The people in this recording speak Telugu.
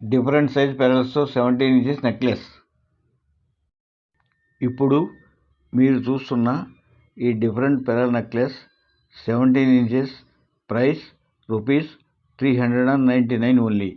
డిఫరెంట్ సైజ్ పెరల్స్తో సెవెంటీన్ ఇంచెస్ నెక్లెస్. ఇప్పుడు మీరు చూస్తున్న ఈ different pearl necklace seventeen inches price rupees three hundred and ninety nine only.